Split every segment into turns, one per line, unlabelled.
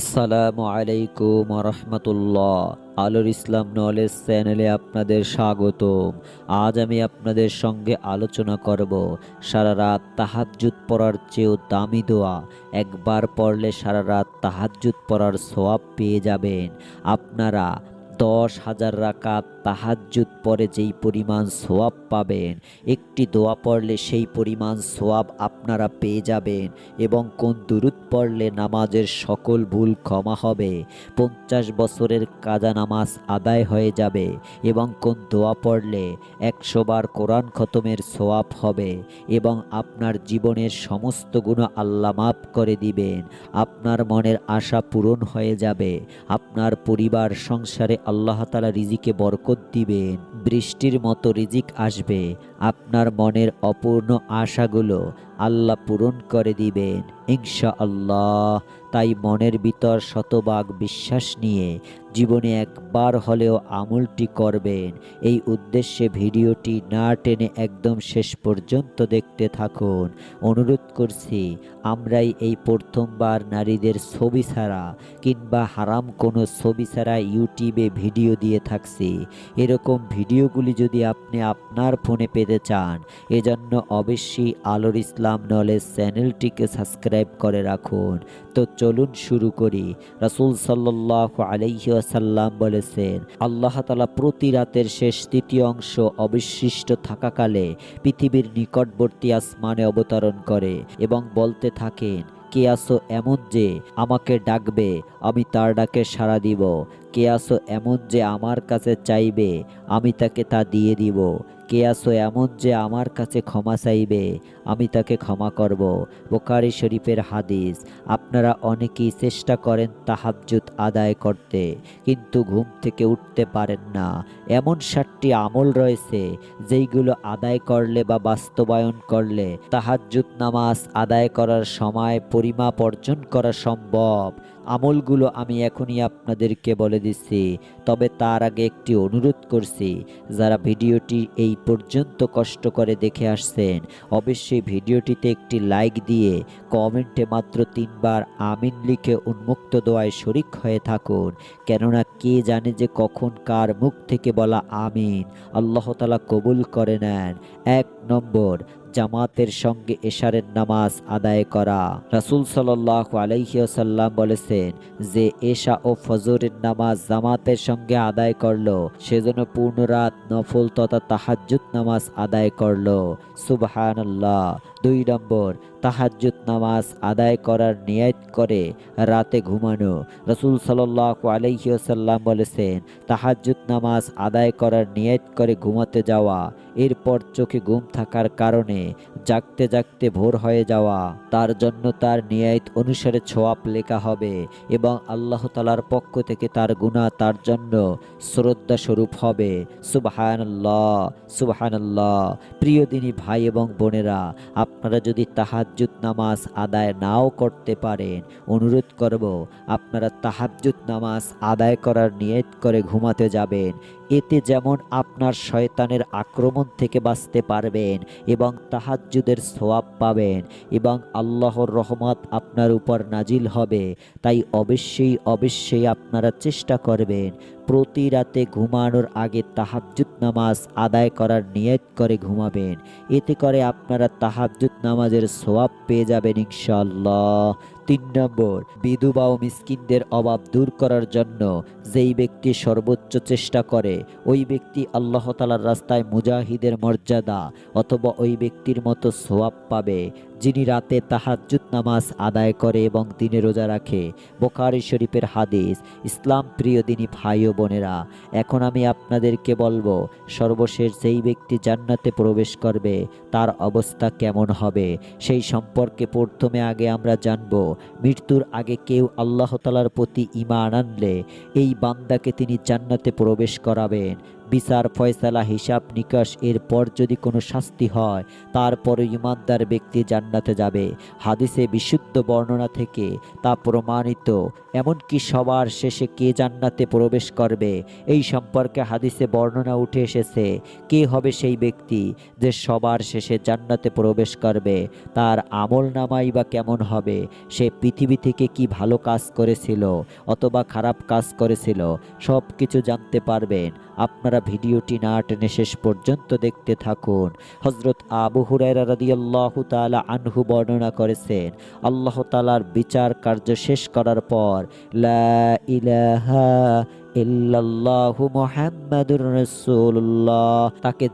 আসসালামু আলাইকুম রহমতুল্লাহ আলোর ইসলাম নলেজ চ্যানেলে আপনাদের স্বাগতম। আজ আমি আপনাদের সঙ্গে আলোচনা করব সারা রাত তাহাজ্জুদ পড়ার চেয়েও দামি দোয়া। একবার পড়লে সারা রাত তাহাজ্জুদ পড়ার সোয়াব পেয়ে যাবেন। আপনারা দশ হাজার রাকাত তাহাজ্জুদ পরে যেই পরিমাণ সোয়াব পাবেন, একটি দোয়া পড়লে সেই পরিমাণ সোয়াব আপনারা পেয়ে যাবেন এবং কোন দুরুদ পড়লে নামাজের সকল ভুল ক্ষমা হবে, পঞ্চাশ বছরের কাজা নামাজ আদায় হয়ে যাবে এবং কোন দোয়া পড়লে একশো বার কোরআন খতমের সোয়াব হবে এবং আপনার জীবনের সমস্ত গুণ আল্লাহ মাফ করে দিবেন, আপনার মনের আশা পূরণ হয়ে যাবে, আপনার পরিবার সংসারে আল্লাহ তালা রিজিকে বরকত দিবেন। বৃষ্টির মতো রিজিক আসবে। আপনার মনের অপূর্ণ আশাগুলো আল্লাহ পূরণ করে দিবেন। ইনশা আল্লাহ তাই মনের ভিতর শতভাগ বিশ্বাস নিয়ে জীবনে একবার হলেও আমলটি করবেন। এই উদ্দেশ্যে ভিডিওটি না টেনে একদম শেষ পর্যন্ত দেখতে থাকুন। অনুরোধ করছি, আমরাই এই প্রথমবার নারীদের ছবি ছাড়া কিংবা হারাম কোনো ছবি ছাড়া ইউটিউবে ভিডিও দিয়ে থাকছি। এরকম ভিডিওগুলি যদি আপনি আপনার ফোনে পেতে চান, এজন্য অবশ্যই আলোর ইসলাম নলেজ চ্যানেলটিকে সাবস্ক্রাইব করে রাখুন। তো চলুন শুরু করি। রাসুল সাল্লাহ আলাইসাল্লাম বলেছেন, আল্লাহ তালা প্রতি রাতের শেষ তৃতীয় অংশ অবশিষ্ট থাকাকালে পৃথিবীর নিকটবর্তী আসমানে অবতরণ করে এবং বলতে থাকেন কে আসো এমন যে আমাকে ডাকবে, আমি তার ডাকে সাড়া দিব। কে আসো এমন যে আমার কাছে চাইবে, আমি তাকে তা দিয়ে দিব। কে আসো এমন যে আমার কাছে ক্ষমা চাইবে? আমি তাকে ক্ষমা করব। বোকারি শরীফের হাদিস, আপনারা অনেকেই চেষ্টা করেন তাহাজ্জুদ আদায় করতে, কিন্তু ঘুম থেকে উঠতে পারেন না। এমন সাতটি আমল রয়েছে, যেইগুলো আদায় করলে বা বাস্তবায়ন করলে তাহাজ্জুদ নামাজ আদায় করার সময় পরিমাপ অর্জন করা সম্ভব। আমলগুলো আমি এখনই আপনাদেরকে বলে দিচ্ছি। তবে তার আগে একটি অনুরোধ করছি, যারা ভিডিওটি এই পর্যন্ত কষ্ট করে দেখে আসছেন, অবশ্যই ভিডিওটিতে একটি লাইক দিয়ে কমেন্টে মাত্র তিনবার আমিন লিখে উন্মুক্ত দোয়ায় শরিক হয়ে থাকুন। কেননা কে জানে যে কখন কার মুখ থেকে বলা আমিন আল্লাহতালা কবুল করে নেন। এক নম্বর জামাতের সঙ্গে এশারের নামাজ আদায় করা। রাসুল সাল্লাহ আলাইসাল্লাম বলেছেন যে, এশা ও ফজরের নামাজ জামাতের সঙ্গে আদায় করল সেজন্য পূর্ণ রাত নফল তথা তাহাজুত নামাজ আদায় করল। সুবাহান দুই নম্বর তাহাজ্জুদ নামাজ আদায় করার নিয়ত করে রাতে ঘুমানো। রসুল সাল্লাহ আলহিউসাল্লাম বলেছেন, তাহাজ্জুদ নামাজ আদায় করার নিয়ত করে ঘুমাতে যাওয়া, এরপর চোখে ঘুম থাকার কারণে জাগতে জাগতে ভোর হয়ে যাওয়া। তার জন্য তার নিয়ত অনুসারে ছোয়াব লেখা হবে এবং আল্লাহ তালার পক্ষ থেকে তার গুণা তার জন্য শ্রদ্ধা স্বরূপ হবে। সুবাহান্লাহ সুবাহান্লাহ প্রিয় দিনী ভাই এবং বোনেরা, আপনারা যদি তাহাজ্জুদ নামাজ আদায় নাও করতে পারেন। অনুরোধ করব, আপনারা তাহাজ্জুদ নামাজ আদায় করার নিয়ত করে ঘুমাতে যাবেন। এতে যেমন আপনার শয়তানের আক্রমণ থেকে বাঁচতে পারবেন এবং তাহাজ্জুদের সোয়াব পাবেন এবং আল্লাহর রহমত আপনার উপর নাজিল হবে, তাই অবশ্যই অবশ্যই আপনারা চেষ্টা করবেন প্রতি রাতে ঘুমানোর আগে তাহাজ্জুদ নামাজ আদায় করার নিয়ত করে ঘুমাবেন। এতে করে আপনারা তাহাজ্জুদ নামাজের সোয়াব পেয়ে যাবেন ইনশাল্লাহ তিন নম্বর, বিধবা ও মিসকিনদের অভাব দূর করার জন্য যেই ব্যক্তি সর্বোচ্চ চেষ্টা করে, ওই ব্যক্তি আল্লাহতালার রাস্তায় মুজাহিদের মর্যাদা অথবা ওই ব্যক্তির মতো সোয়াব পাবে। যিনি রাতে তাহাজ্জুদ নামাজ আদায় করে এবং দিনে রোজা রাখে, বোখারি শরীফের হাদিস, ইসলাম প্রিয় দিনী ভাই ও বোনেরা, এখন আমি আপনাদেরকে বলব, সর্বশেষ যেই ব্যক্তি জান্নাতে প্রবেশ করবে, তার অবস্থা কেমন হবে? সেই সম্পর্কে প্রথমে আগে আমরা জানব, মৃত্যুর আগে কেউ আল্লাহ তালার প্রতি ইমান আনলে, এই বান্দাকে তিনি জান্নাতে প্রবেশ করাবেন। বিচার ফয়সালা, হিসাব নিকাশ, এরপর যদি কোনো শাস্তি হয়, তারপরে ইমানদার ব্যক্তি জান্নাতে যাবে। হাদিসে বিশুদ্ধ বর্ণনা থেকে তা প্রমাণিত। এমনকি সবার শেষে কে জান্নাতে প্রবেশ করবে? এই সম্পর্কে হাদিসে বর্ণনা উঠে এসেছে, কে হবে সেই ব্যক্তি যে সবার শেষে জান্নাতে প্রবেশ করবে? তার আমল নামাই বা কেমন হবে? সে পৃথিবী থেকে কি ভালো কাজ করেছিল অথবা খারাপ কাজ করেছিল? সব কিছু জানতে পারবেন। আপনারা ভিডিওটি না টেনে শেষ পর্যন্ত দেখতে থাকুন। হজরত আবু হুরাইরা রাদিয়াল্লাহু তালা আনহু বর্ণনা করেছেন, আল্লাহ তালার বিচার কার্য শেষ করার পর, লা ইলাহা ইল্লাল্লাহু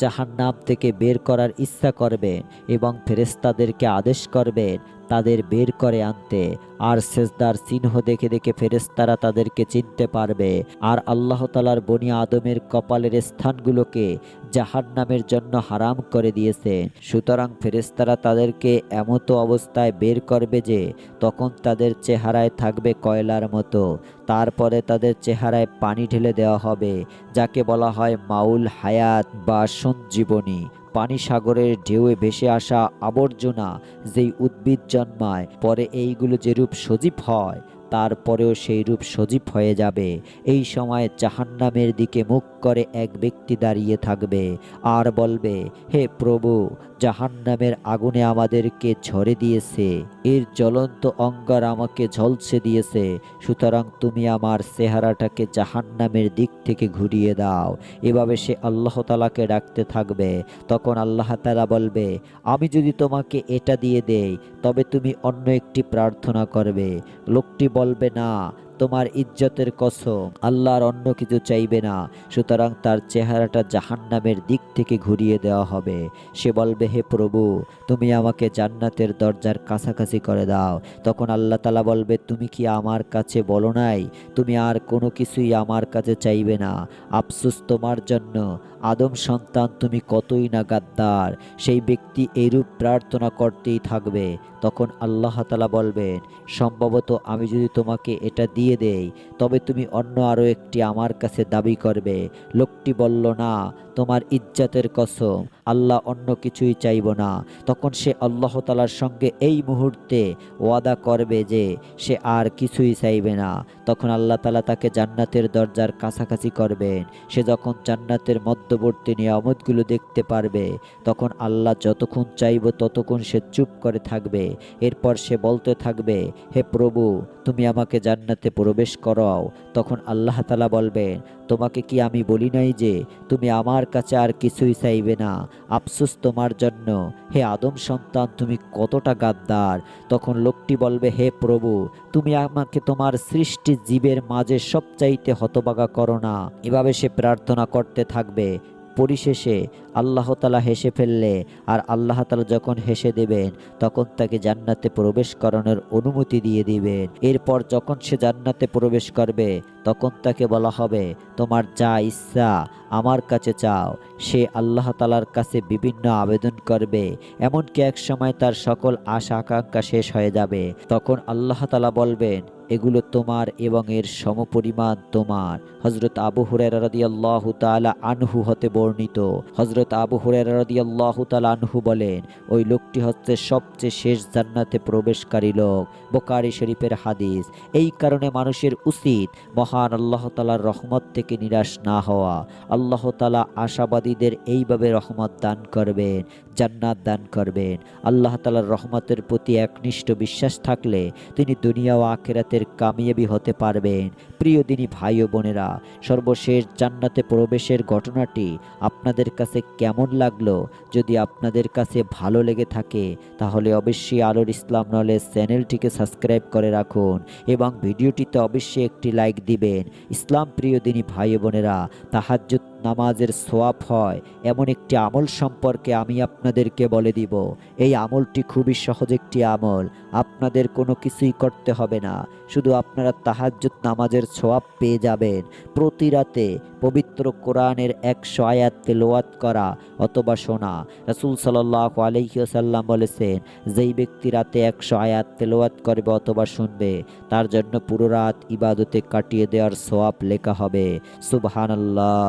জাহান নাম তাকে থেকে বের করার ইচ্ছা করবেন এবং ফেরেস্তাদেরকে আদেশ করবেন তাদের বের করে আনতে। আর শেষদার চিহ্ন দেখে দেখে ফেরেস্তারা তাদেরকে চিনতে পারবে। আর আল্লাহ তালার বনি আদমের কপালের স্থানগুলোকে জাহান্নামের জন্য হারাম করে দিয়েছে। সুতরাং ফেরেস্তারা তাদেরকে এমতো অবস্থায় বের করবে যে, তখন তাদের চেহারায় থাকবে কয়লার মতো। তারপরে তাদের চেহারায় পানি ঢেলে দেওয়া হবে, যাকে বলা হয় মাউল হায়াত বা সঞ্জীবনী পানি সাগরের ঢেউয়ে ভেসে আসা আবর্জনা যেই উদ্ভিদ জন্মায়, পরে এইগুলো যেরূপ সজীব হয় তারপরেও সেই রূপ সজীব হয়ে যাবে। এই সময় জাহান্নামের দিকে মুখ করে এক ব্যক্তি দাঁড়িয়ে থাকবে আর বলবে, হে প্রভু, জাহান্নামের আগুনে আমাদেরকে ঝরে দিয়েছে। এর জ্বলন্ত অঙ্গার আমাকে ঝলসে দিয়েছে। সুতরাং তুমি আমার চেহারাটাকে জাহান্নামের দিক থেকে ঘুরিয়ে দাও। এভাবে সে আল্লাহ তালাকে ডাকতে থাকবে। তখন আল্লাহ তালা বলবে, আমি যদি তোমাকে এটা দিয়ে দেই, তবে তুমি অন্য একটি প্রার্থনা করবে। লোকটি বলবে না, তোমার ইজ্জতের কসম, আল্লাহর অন্য কিছু চাইবে না, সুতরাং তার চেহারাটা জাহান্নামের দিক থেকে ঘুরিয়ে দেওয়া হবে। সে বলবে, হে প্রভু, তুমি আমাকে জান্নাতের দরজার কাছাকাছি করে দাও। তখন আল্লাহ তালা বলবে, তুমি কি আমার কাছে বলো নাই? তুমি আর কোনো কিছুই আমার কাছে চাইবে না। আফসুস তোমার জন্য। আদম সন্তান তুমি কতই না গাদ্দার, সেই ব্যক্তি এইরূপ প্রার্থনা করতেই থাকবে। তখন আল্লাহ তালা বলবেন, সম্ভবত আমি যদি তোমাকে এটা দিয়ে দেই, তবে তুমি অন্য আরও একটি আমার কাছে দাবি করবে। লোকটি বলল, না, তোমার ইজ্জাতের কসম, আল্লাহ অন্য কিছুই চাইব না। তখন সে আল্লাহ তালার সঙ্গে এই মুহূর্তে ওয়াদা করবে যে, সে আর কিছুই চাইবে না। তখন আল্লাহ তালা তাকে জান্নাতের দরজার কাছাকাছি করবেন। সে যখন জান্নাতের মধ্যবর্তী নিয়ামতগুলো দেখতে পারবে। তখন আল্লাহ যতক্ষণ চাইব ততক্ষণ সে চুপ করে থাকবে। এরপর সে বলতে থাকবে, হে প্রভু, তুমি আমাকে জান্নাতে প্রবেশ করাও। তখন আল্লাহ তালা বলবেন, তোমাকে কি আমি বলি নাই যে, তুমি আমার কাছে আর কিছুই চাইবে না? আফসোস তোমার জন্য। হে আদম সন্তান, তুমি কতটা গাদ্দার? তখন লোকটি বলবে, হে প্রভু, তুমি আমাকে তোমার সৃষ্টি জীবের মাঝে সবচাইতে হতবাগা করো না। এভাবে সে প্রার্থনা করতে থাকবে। পরিশেষে আল্লাহ তালা হেসে ফেললে আর আল্লাহ তালা যখন হেসে দেবেন, তখন তাকে জান্নাতে প্রবেশ করানোর অনুমতি দিয়ে দিবেন। এরপর যখন সে জান্নাতে প্রবেশ করবে তখন তাকে বলা হবে, তোমার যা ইচ্ছা, আমার কাছে চাও। সে আল্লাহ তালার কাছে বিভিন্ন আবেদন করবে, এমনকি এক সময় তার সকল আশা আকাঙ্ক্ষা শেষ হয়ে যাবে। তখন আল্লাহ তালা বলবেন, এগুলো তোমার এবং এর সমপরিমাণ তোমার। হজরত আবু হুরেরা আল্লাহ তালা আনহু হতে বর্ণিত। হজরত আবু হুরেরা আল্লাহ তালা আনহু বলেন, ওই লোকটি হচ্ছে সবচেয়ে শেষ জান্নাতে প্রবেশকারী লোক। বোকারি শরীফের হাদিস, এই কারণে মানুষের উচিত মহান আল্লাহ তালার রহমত থেকে নিরাশ না হওয়া। আল্লাহ তালা আশাবাদীদের এইভাবে রহমত দান করবেন, জান্নাত দান করবেন। আল্লাহ তালার রহমতের প্রতি একনিষ্ঠ বিশ্বাস থাকলে তিনি দুনিয়া ও আখেরাতের কামিয়াবি হতে পারবেন। প্রিয় দিনী ভাই ও বোনেরা, সর্বশেষ জান্নাতে প্রবেশের ঘটনাটি আপনাদের কাছে কেমন লাগল? যদি আপনাদের কাছে ভালো লেগে থাকে, তাহলে অবশ্যই আলোর ইসলাম নলেজ চ্যানেলটিকে সাবস্ক্রাইব করে রাখুন এবং ভিডিওটিতে অবশ্যই একটি লাইক দিবেন ইসলাম প্রিয় দিনী ভাই বোনেরা তাহাজ্জুদ নামাজের সোয়াব হয়, এমন একটি আমল সম্পর্কে আমি আপনাদেরকে বলে দিব। এই আমলটি খুবই সহজ একটি আমল, আপনাদের কোনো কিছুই করতে হবে না। শুধু আপনারা তাহাজ্জুদ নামাজের সোয়াব পেয়ে যাবেন। প্রতি রাতে পবিত্র কোরআনের একশো আয়াত তেলোয়াত করা অথবা শোনা। রাসুল সাল্লাহ আলহিউসাল্লাম বলেছেন, যেই ব্যক্তি রাতে একশো আয়াত তেলোয়াত করবে অথবা শুনবে, তার জন্য পুরো রাত ইবাদতে কাটিয়ে দেওয়ার সোয়াব লেখা হবে। সুবহানাল্লাহ।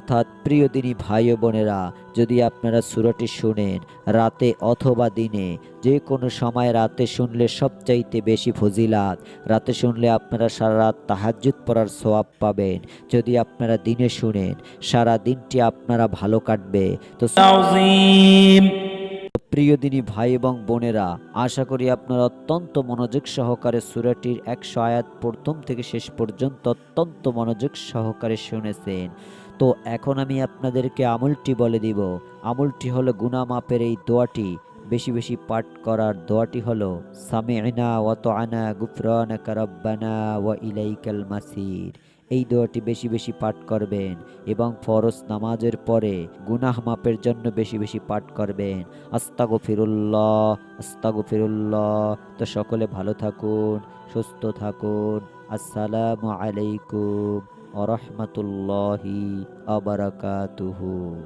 অর্থাৎ প্রিয় দিনী ভাই বোনেরা যদি আপনারা সুরটি শুনেন রাতে অথবা দিনে যে কোনো সময় রাতে শুনলে সবচাইতে বেশি ফজিলাত। রাতে শুনলে আপনারা সারা রাত তাহাজুত পড়ার সোয়াব পাবেন। যদি আপনারা দিনে শুনেন সারা দিনটি আপনারা ভালো কাটবে। তো প্রিয় দিনী ভাই এবং বোনেরা আশা করি আপনারা অত্যন্ত মনোযোগ সহকারে সুরাটির একশো আয়াত প্রথম থেকে শেষ পর্যন্ত অত্যন্ত মনোযোগ সহকারে শুনেছেন। তো এখন আমি আপনাদেরকে আমলটি বলে দিব। আমলটি হলো গুনা মাপের এই দোয়াটি। বেশি বেশি পাঠ করার দোয়াটি হলো, সামি'না ওয়া তু'আনা গুফরানাকা রাব্বানা ওয়া ইলাইকাল মাসির। এই দোয়াটি বেশি বেশি পাঠ করবেন এবং ফরজ নামাজের পরে গুনাহ মাপের জন্য বেশি বেশি পাঠ করবেন। আস্তাগো ফিরুল্লাহ আস্তাগো ফিরুল্লাহ তো সকলে ভালো থাকুন, সুস্থ থাকুন। আসসালামু আলাইকুম। আ রহমতুল্লাহি আবারাকাতুহু।